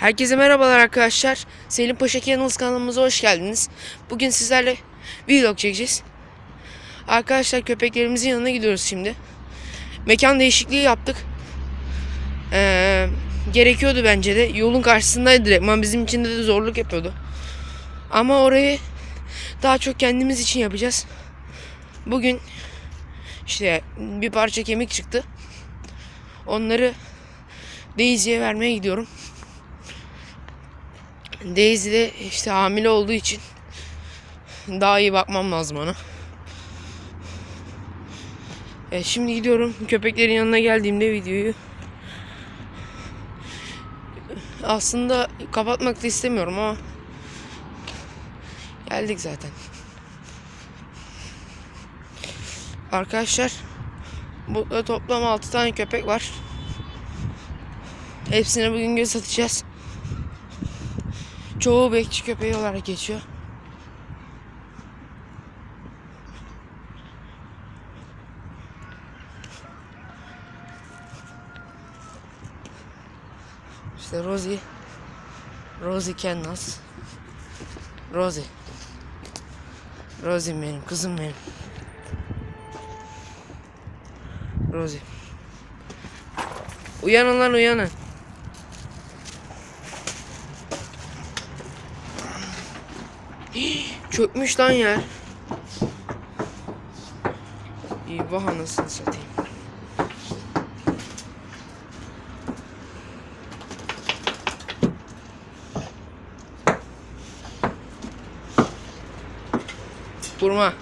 Herkese merhabalar arkadaşlar. Selim Paşa Kennels kanalımıza hoş geldiniz. Bugün sizlerle vlog çekeceğiz. Arkadaşlar köpeklerimizin yanına gidiyoruz şimdi. Mekan değişikliği yaptık. Ee, gerekiyordu bence de. Yolun karşısındaydı direktman bizim için de zorluk yapıyordu. Ama orayı daha çok kendimiz için yapacağız. Bugün işte bir parça kemik çıktı. Onları Daisy'ye vermeye gidiyorum. Daisy de işte hamile olduğu için daha iyi bakmam lazım ona. E, şimdi gidiyorum. Köpeklerin yanına geldiğimde videoyu aslında kapatmak da istemiyorum ama geldik zaten. Arkadaşlar burada toplam 6 tane köpek var. Hepsini bugün göz atacağız. Çoğu bekçi köpeği olarak geçiyor. İşte Rosie. Rosie Kennas. Rosie. Rosie benim, kızım benim. Rosie. Uyanın lan uyanın. Çökmüş lan yer. İyi anasını satayım. Vurma.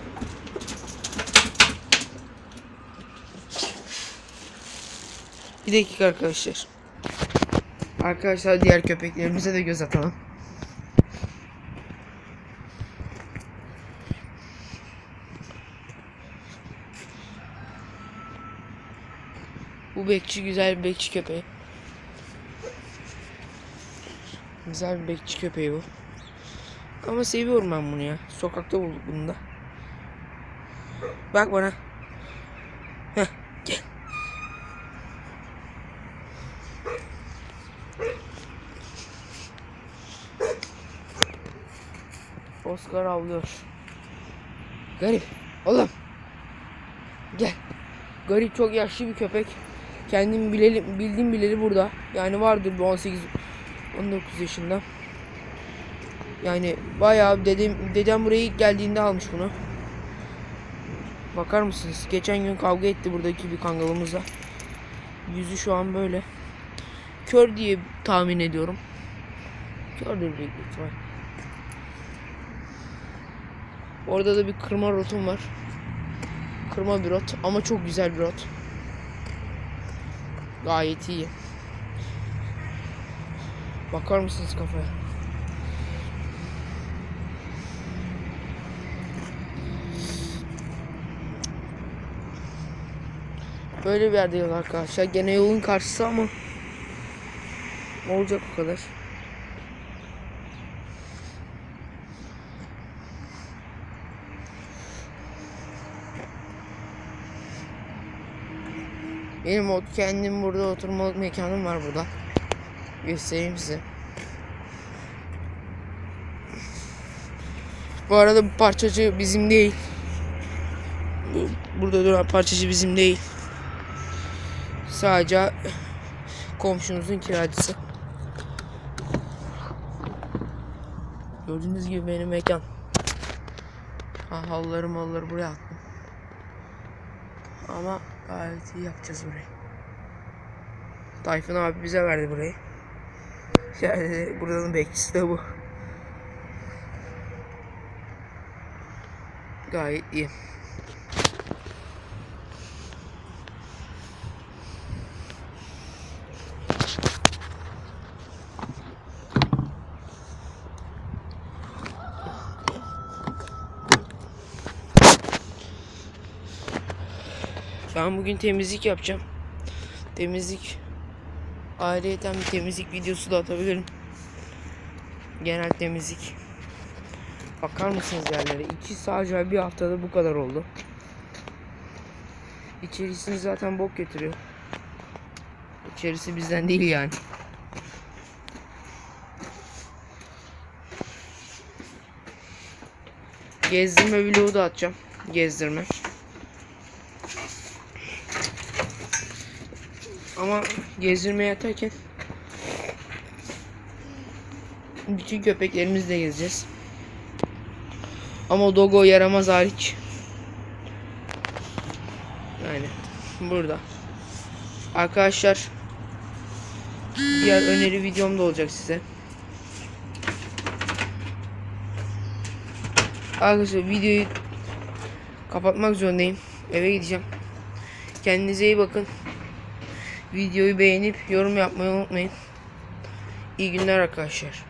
Bir dakika arkadaşlar. Arkadaşlar diğer köpeklerimize de göz atalım. Bu bekçi güzel bir bekçi köpeği. Güzel bir bekçi köpeği bu. Ama seviyorum ben bunu ya. Sokakta bulduk bunu da. Bak bana. Heh, gel. Oscar avlıyor. Garip. Oğlum. Gel. Garip çok yaşlı bir köpek. Kendim bileli, bildiğim bileli burada. Yani vardır bir 18 19 yaşında. Yani bayağı dedem dedem buraya ilk geldiğinde almış bunu. Bakar mısınız? Geçen gün kavga etti buradaki bir kangalımızla. Yüzü şu an böyle. Kör diye tahmin ediyorum. Kördür büyük ihtimal. Orada da bir kırma rotum var. Kırma bir rot ama çok güzel bir rot. Gayet iyi. Bakar mısınız kafaya? Böyle bir yerdeyiz arkadaşlar. Gene yolun karşısı ama olacak o kadar. Benim o kendim burada oturmalık mekanım var burada. Göstereyim size. Bu arada bu parçacı bizim değil. Bu, burada duran parçacı bizim değil. Sadece komşumuzun kiracısı. Gördüğünüz gibi benim mekan. Ha, halıları malları buraya attım. Ama gayet iyi yapacağız burayı. Tayfun abi bize verdi burayı. Yani buranın bekçisi de bu. Gayet iyi. Ben bugün temizlik yapacağım. Temizlik ayrıyeten bir temizlik videosu da atabilirim. Genel temizlik. Bakar mısınız yerlere? İçi sadece bir haftada bu kadar oldu. İçerisini zaten bok getiriyor. İçerisi bizden değil yani. Gezdirme vlogu da atacağım. Gezdirme. Ama gezdirmeye atarken bütün köpeklerimizle gezeceğiz. Ama Dogo yaramaz hariç. Yani burada. Arkadaşlar diğer öneri videom da olacak size. Arkadaşlar videoyu kapatmak zorundayım. Eve gideceğim. Kendinize iyi bakın. Videoyu beğenip yorum yapmayı unutmayın. İyi günler arkadaşlar.